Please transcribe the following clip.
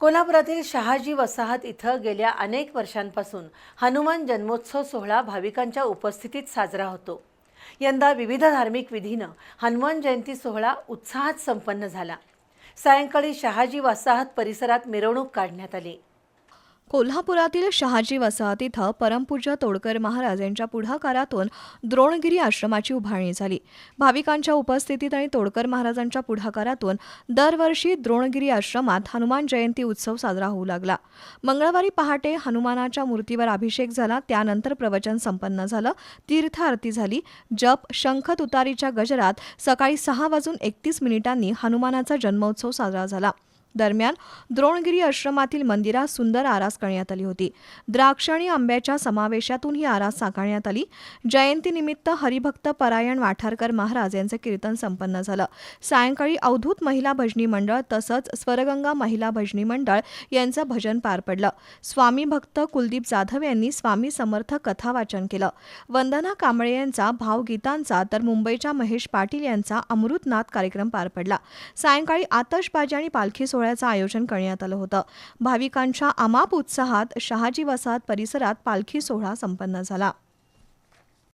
कोल्हापुरातील शहाजी वसाहत इथं गेल्या अनेक वर्षांपासून हनुमान जन्मोत्सव सोहळा भाविकांच्या उपस्थितीत साजरा होतो. यंदा विविध धार्मिक विधीनं हनुमान जयंती सोहळा उत्साहात संपन्न झाला. सायंकाळी शहाजी वसाहत परिसरात मिरवणूक काढण्यात आली. कोल्हापुरातील शहाजी वसाहत इथं परमपूज्य तोडकर महाराज यांच्या पुढाकारातून द्रोणगिरी आश्रमाची उभारणी झाली. भाविकांच्या उपस्थितीत आणि तोडकर महाराजांच्या पुढाकारातून दरवर्षी द्रोणगिरी आश्रमात हनुमान जयंती उत्सव साजरा होऊ लागला. मंगळवारी पहाटे हनुमानाच्या मूर्तीवर अभिषेक झाला. त्यानंतर प्रवचन संपन्न झालं. तीर्थ आरती झाली. जप शंख तुतारीच्या गजरात सकाळी सहा वाजून एकतीस मिनिटांनी हनुमानाचा जन्मोत्सव साजरा झाला. दरम्यान द्रोणगिरी आश्रमातील मंदिरात सुंदर आरास करण्यात आली होती. द्राक्ष आणि आंब्याच्या समावेशातून ही आरास साकारण्यात आली. जयंतीनिमित्त हरिभक्त परायण वाठारकर महाराज यांचे कीर्तन संपन्न झालं. सायंकाळी अवधूत महिला भजनी मंडळ तसंच स्वरगंगा महिला भजनी मंडळ यांचं भजन पार पडलं. स्वामी भक्त कुलदीप जाधव यांनी स्वामी समर्थ कथा वाचन केलं. वंदना कांबळे यांचा भावगीतांचा तर मुंबईच्या महेश पाटील यांचा अमृतनाथ कार्यक्रम पार पडला. सायंकाळी आतषबाजी आणि पालखी सोहळ्याचं आयोजन करण्यात आलं होतं. भाविकांच्या अमाप उत्साहात शहाजी वसाहत परिसरात पालखी सोहळा संपन्न झाला.